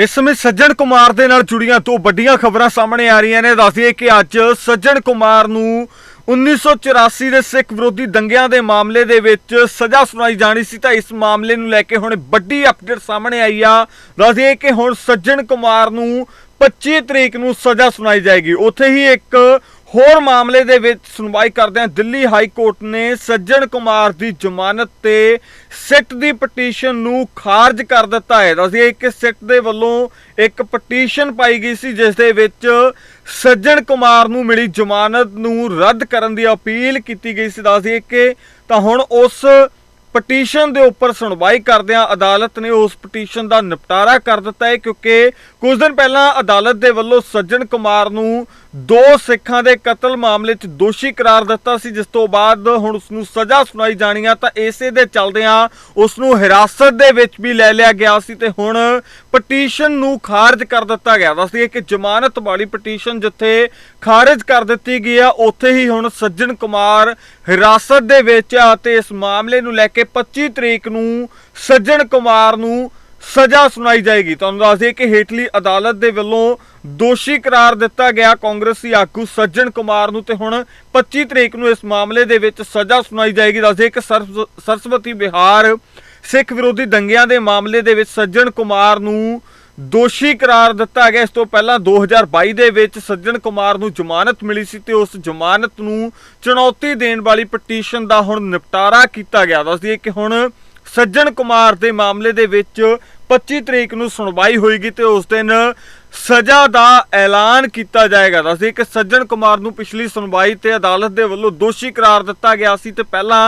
ਇਸ ਸਮੇਂ ਸੱਜਣ ਕੁਮਾਰ ਦੇ ਨਾਲ ਜੁੜੀਆਂ ਦੋ ਵੱਡੀਆਂ ਖਬਰਾਂ ਸਾਹਮਣੇ ਆ ਰਹੀਆਂ ਨੇ। ਦੱਸਦੀਏ ਕਿ ਅੱਜ ਸੱਜਣ ਕੁਮਾਰ ਨੂੰ 1984 ਦੇ ਸਿੱਖ ਵਿਰੋਧੀ ਦੰਗਿਆਂ ਦੇ ਮਾਮਲੇ ਦੇ ਵਿੱਚ ਸਜ਼ਾ ਸੁਣਾਈ ਜਾਣੀ ਸੀ ਤਾਂ ਇਸ ਮਾਮਲੇ ਨੂੰ ਲੈ ਕੇ ਹੁਣ ਵੱਡੀ ਅਪਡੇਟ ਸਾਹਮਣੇ ਆਈ ਆ। ਦੱਸਦੀਏ ਕਿ ਹੁਣ ਸੱਜਣ ਕੁਮਾਰ ਨੂੰ 25 ਤਰੀਕ ਨੂੰ ਸਜ਼ਾ ਸੁਣਾਈ ਜਾਏਗੀ। ਉੱਥੇ ਹੀ ਇੱਕ ਹੋਰ ਮਾਮਲੇ ਦੇ ਵਿੱਚ ਸੁਣਵਾਈ ਕਰਦਿਆਂ ਦਿੱਲੀ ਹਾਈ ਕੋਰਟ ਨੇ ਸੱਜਣ ਕੁਮਾਰ ਦੀ ਜ਼ਮਾਨਤ ਤੇ ਸਿੱਟ ਦੀ ਪਟੀਸ਼ਨ ਨੂੰ ਖਾਰਜ ਕਰ ਦਿੱਤਾ ਹੈ। ਦੱਸਦੀਏ ਕਿ ਸਿੱਟ ਦੇ ਵੱਲੋਂ ਇੱਕ ਪਟੀਸ਼ਨ ਪਾਈ ਗਈ ਸੀ, ਜਿਸ ਦੇ ਵਿੱਚ ਸੱਜਣ ਕੁਮਾਰ ਨੂੰ ਮਿਲੀ ਜ਼ਮਾਨਤ ਨੂੰ ਰੱਦ ਕਰਨ ਦੀ ਅਪੀਲ ਕੀਤੀ ਗਈ ਸੀ। ਦੱਸਦੀਏ ਕਿ ਤਾਂ ਹੁਣ ਉਸ ਪਟੀਸ਼ਨ ਦੇ ਉੱਪਰ ਸੁਣਵਾਈ ਕਰਦਿਆਂ ਅਦਾਲਤ ਨੇ ਉਸ ਪਟੀਸ਼ਨ ਦਾ ਨਿਪਟਾਰਾ ਕਰ ਦਿੱਤਾ ਹੈ, ਕਿਉਂਕਿ ਕੁਝ ਦਿਨ ਪਹਿਲਾਂ ਅਦਾਲਤ ਦੇ ਵੱਲੋਂ ਸੱਜਣ ਕੁਮਾਰ ਨੂੰ ਦੋ ਸਿੱਖਾਂ ਦੇ ਕਤਲ ਮਾਮਲੇ 'ਚ ਦੋਸ਼ੀ ਕਰਾਰ ਦਿੱਤਾ ਸੀ, ਜਿਸ ਤੋਂ ਬਾਅਦ ਹੁਣ ਉਸ ਨੂੰ ਸਜ਼ਾ ਸੁਣਾਈ ਜਾਣੀ ਆ, ਤਾਂ ਇਸੇ ਦੇ ਚੱਲਦਿਆਂ ਉਸ ਨੂੰ ਹਿਰਾਸਤ ਦੇ ਵਿੱਚ ਵੀ ਲੈ ਲਿਆ ਗਿਆ ਸੀ ਤੇ ਹੁਣ ਪਟੀਸ਼ਨ ਨੂੰ ਖਾਰਜ ਕਰ ਦਿੱਤਾ ਗਿਆ। ਦੱਸਦੀਏ ਕਿ ਜ਼ਮਾਨਤ ਵਾਲੀ ਪਟੀਸ਼ਨ ਜਿੱਥੇ ਖਾਰਜ ਕਰ ਦਿੱਤੀ ਗਈ ਆ, ਉੱਥੇ ਹੀ ਹੁਣ ਸੱਜਣ ਕੁਮਾਰ ਹਿਰਾਸਤ ਦੇ ਵਿੱਚ ਆ ਤੇ ਇਸ ਮਾਮਲੇ ਨੂੰ ਲੈ ਕੇ 25 ਤਰੀਕ ਨੂੰ ਸੱਜਣ ਕੁਮਾਰ ਨੂੰ ਸਜ਼ਾ ਸੁਣਾਈ ਜਾਏਗੀ। ਤੁਹਾਨੂੰ ਦੱਸ ਦਈਏ ਕਿ ਹੇਠਲੀ ਅਦਾਲਤ ਦੇ ਵੱਲੋਂ ਦੋਸ਼ੀ ਕਰਾਰ ਦਿੱਤਾ ਗਿਆ ਕਾਂਗਰਸੀ ਆਗੂ ਸੱਜਣ ਕੁਮਾਰ ਨੂੰ ਤੇ ਹੁਣ 25 ਤਰੀਕ ਨੂੰ ਇਸ ਮਾਮਲੇ ਦੇ ਵਿੱਚ ਸਜ਼ਾ ਸੁਣਾਈ ਜਾਏਗੀ। ਦੱਸ ਦਈਏ ਕਿ ਸਰਸ- ਸਰਸਵਤੀ ਬਿਹਾਰ ਸਿੱਖ ਵਿਰੋਧੀ ਦੰਗਿਆਂ ਦੇ ਮਾਮਲੇ ਦੇ ਵਿੱਚ ਸੱਜਣ ਕੁਮਾਰ ਨੂੰ ਦੋਸ਼ੀ ਕਰਾਰ ਦਿੱਤਾ ਗਿਆ। ਇਸ ਤੋਂ ਪਹਿਲਾਂ 2022 ਦੇ ਵਿੱਚ ਸੱਜਣ ਕੁਮਾਰ ਨੂੰ ਜ਼ਮਾਨਤ ਮਿਲੀ ਸੀ ਤੇ ਉਸ ਜ਼ਮਾਨਤ ਨੂੰ ਚੁਣੌਤੀ ਦੇਣ ਵਾਲੀ ਪਟੀਸ਼ਨ ਦਾ ਹੁਣ ਨਿਪਟਾਰਾ ਕੀਤਾ ਗਿਆ। ਦੱਸਦੀ ਦਈਏ ਕਿ ਹੁਣ ਸੱਜਣ ਕੁਮਾਰ ਦੇ ਮਾਮਲੇ ਦੇ ਵਿੱਚ 25 ਤਰੀਕ ਨੂੰ ਸੁਣਵਾਈ ਹੋਏਗੀ ਤੇ ਉਸ ਦਿਨ ਸਜ਼ਾ ਦਾ ਐਲਾਨ ਕੀਤਾ ਜਾਏਗਾ। ਦੱਸਦੇ ਕਿ ਸੱਜਣ ਕੁਮਾਰ ਨੂੰ ਪਿਛਲੀ ਸੁਣਵਾਈ ਤੇ ਅਦਾਲਤ ਦੇ ਵੱਲੋਂ ਦੋਸ਼ੀ ਕਰਾਰ ਦਿੱਤਾ ਗਿਆ ਸੀ ਤੇ ਪਹਿਲਾਂ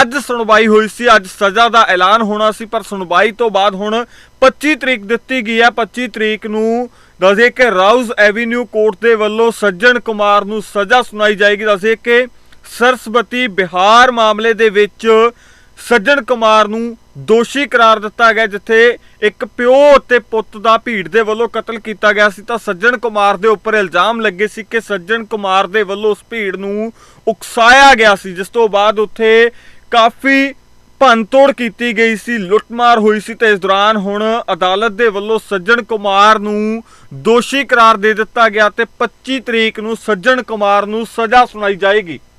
ਅੱਜ ਸੁਣਵਾਈ ਹੋਈ ਸੀ, ਅੱਜ ਸਜ਼ਾ ਦਾ ਐਲਾਨ ਹੋਣਾ ਸੀ, ਪਰ ਸੁਣਵਾਈ ਤੋਂ ਬਾਅਦ ਹੁਣ 25 ਤਰੀਕ ਦਿੱਤੀ ਗਈ ਹੈ। 25 ਤਰੀਕ ਨੂੰ ਦੱਸਦੇ ਕਿ ਰਾਉਜ਼ ਐਵੀਨਿਊ ਕੋਰਟ ਦੇ ਵੱਲੋਂ ਸੱਜਣ ਕੁਮਾਰ ਨੂੰ ਸਜ਼ਾ ਸੁਣਾਈ ਜਾਏਗੀ। ਦੱਸਦੇ ਕਿ ਸਰਸਵਤੀ ਬਿਹਾਰ ਮਾਮਲੇ ਦੇ ਵਿੱਚ ਸੱਜਣ ਕੁਮਾਰ ਨੂੰ ਦੋਸ਼ੀ ਕਰਾਰ ਦਿੱਤਾ ਗਿਆ, ਜਿੱਥੇ ਇੱਕ ਪਿਓ ਅਤੇ ਪੁੱਤ ਦਾ ਭੀੜ ਦੇ ਵੱਲੋਂ ਕਤਲ ਕੀਤਾ ਗਿਆ ਸੀ। ਤਾਂ ਸੱਜਣ ਕੁਮਾਰ ਦੇ ਉੱਪਰ ਇਲਜ਼ਾਮ ਲੱਗੇ ਸੀ ਕਿ ਸੱਜਣ ਕੁਮਾਰ ਦੇ ਵੱਲੋਂ ਉਸ ਭੀੜ ਨੂੰ ਉਕਸਾਇਆ ਗਿਆ ਸੀ, ਜਿਸ ਤੋਂ ਬਾਅਦ ਉੱਥੇ ਕਾਫੀ ਭੰਨਤੋੜ ਕੀਤੀ ਗਈ ਸੀ, ਲੁੱਟਮਾਰ ਹੋਈ ਸੀ। ਤੇ ਇਸ ਦੌਰਾਨ ਹੁਣ ਅਦਾਲਤ ਦੇ ਵੱਲੋਂ ਸੱਜਣ ਕੁਮਾਰ ਨੂੰ ਦੋਸ਼ੀ ਕਰਾਰ ਦੇ ਦਿੱਤਾ ਗਿਆ ਤੇ 25 ਤਰੀਕ ਨੂੰ ਸੱਜਣ ਕੁਮਾਰ ਨੂੰ ਸਜ਼ਾ ਸੁਣਾਈ ਜਾਏਗੀ।